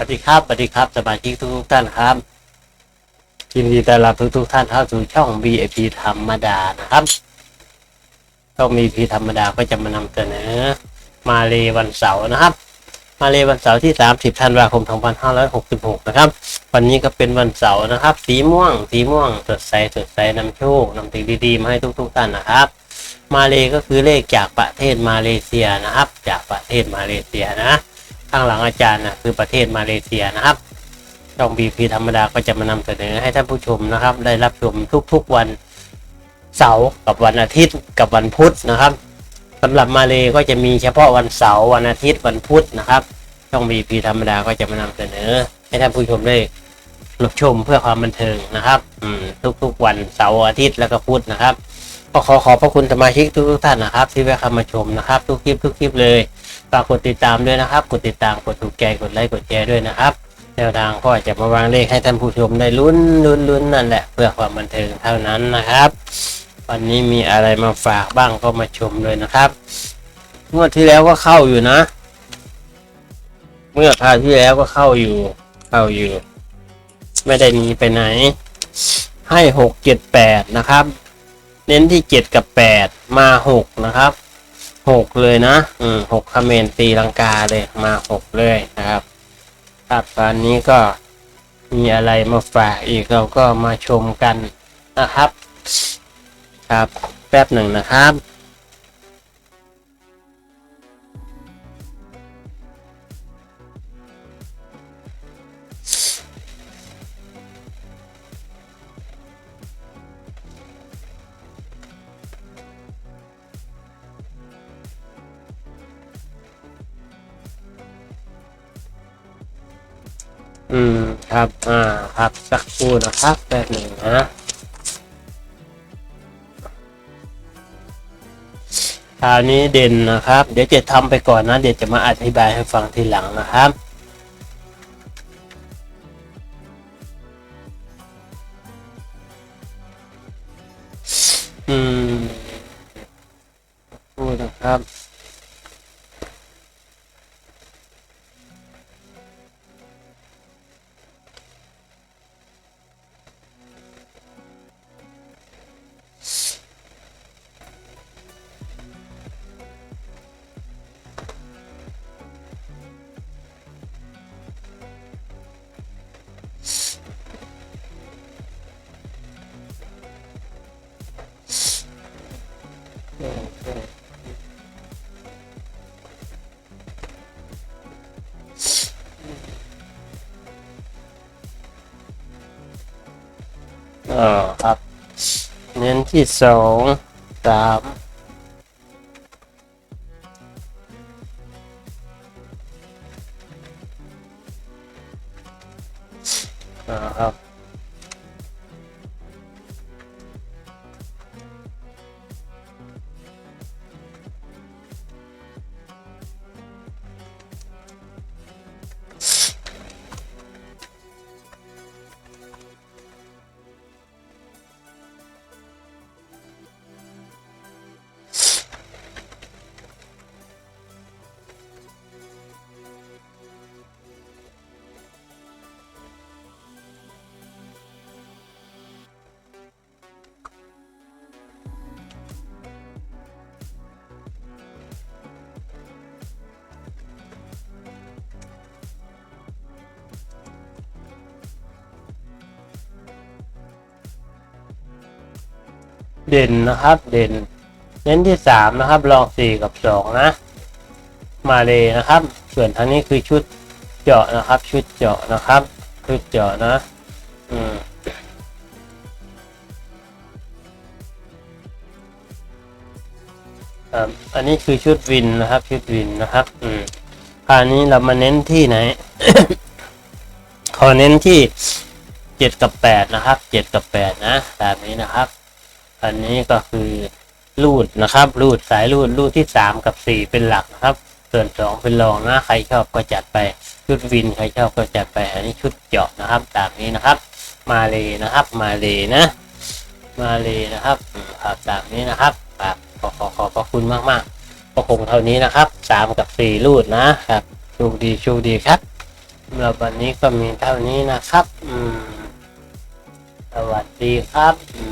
สวัสดีครับสวัสดีครับสมาชิกทุกท่านครับยินดีต้อนรับทุกๆท่านเข้าสู่ช่อง VIP ธรรมดานะครับช่อง VIP ธรรมดาก็จะมานำเสนอ มาเลวันเสาร์นะครับ มาเลวันเสาร์ที่ 30ธันวาคม2566 นะครับ วันนี้ก็เป็นวันเสาร์นะครับ สีม่วง สีม่วงสดใสสดใสนำโชคนำสิ่งดีๆมาให้ทุกๆท่านนะครับ มาเลก็คือเลขจากประเทศมาเลเซียนะครับ จากประเทศมาเลเซียนะ ข้างหลังอาจารย์นะคือประเทศมาเลเซียนะครับช่องบีพีธรรมดาก็จะมานำเสนอให้ท่านผู้ชมนะครับ ได้รับชมทุกๆวันเสาร์กับวันอาทิตย์กับวันพุธนะครับสำหรับมาเลก็จะมีเฉพาะวันเสาร์วันอาทิตย์วันพุธนะครับช่องบีพีธรรมดาก็จะมานำเสนอ ให้ท่านผู้ชมได้รับชมเพื่อความบันเทิงนะครับทุกๆวันเสาร์อาทิตย์แล้วก็พุธนะครับก็ขอขอบพระคุณสมาชิกทุกๆท่านนะครับ ที่แวะเข้ามาชมนะครับ ทุกคลิปทุกคลิปเลย ฝากกดติดตามด้วยนะครับ กดติดตาม กดถูกใจ กดไลค์ กดแชร์ด้วยนะครับ แนวทางก็จะมาวางเลขให้ท่านผู้ชมได้ลุ้นลุ้นลุ้นนั่นแหละ เพื่อความบันเทิงเท่านั้นนะครับ วันนี้มีอะไรมาฝากบ้างก็มาชมเลยนะครับ งวดที่แล้วก็เข้าอยู่นะ เมื่อคราวที่แล้วก็เข้าอยู่ เข้าอยู่ ไม่ได้หนีไปไหน ให้หกเจ็ดแปดนะครับ เน้นที่เจ็ดกับแปดมาหกนะครับ หกเลยนะ อืมหกคาเขมนตีลังกาเลยมาหกเลยนะครับครับตอนนี้ก็มีอะไรมาฝากอีกเราก็มาชมกันนะครับ ครับแป๊บหนึ่งนะครับ อืมครับ อ่าครับสักครู่นะครับแป๊บหนึ่งนะคราวนี้เด่นนะครับ เดี๋ยวจะทำไปก่อนนะ เดี๋ยวจะมาอธิบายให้ฟังทีหลังนะครับอืมพูดนะครับ ออครับ เน้นที่สองสามอ่าครับ เด่นนะครับ เด่น เน้นที่สามนะครับลองสี่กับสองนะ มาเลยนะครับ ส่วนทางนี้คือชุดเจาะนะครับ ชุดเจาะนะครับ ชุดเจาะนะ อืมครับอันนี้คือชุดวินนะครับ ชุดวินนะครับ อืมคราวนี้เรามาเน้นที่ไหน ขอเน้นที่เจ็ดกับแปดนะครับ เจ็ดกับแปดนะ ตามนี้นะครับ อันนี้ก็คือรูดนะครับรูดสายรูดรูดที่สามกับสี่เป็นหลักนะครับ ส่วนสองเป็นรองนะใครชอบก็จัดไปชุดวินใครชอบก็จัดไปอันนี้ชุดเจาะนะครับ ตามนี้นะครับ มาเลยนะครับ มาเลยนะ มาเลยนะครับครับตามนี้นะครับครับขอขอขอบพระคุณมากมากก็คงเท่านี้นะครับสามกับสี่รูดนะครับโชคดีโชคดีครับสำหรับวันนี้ก็มีเท่านี้นะครับ อืมสวัสดีครับอื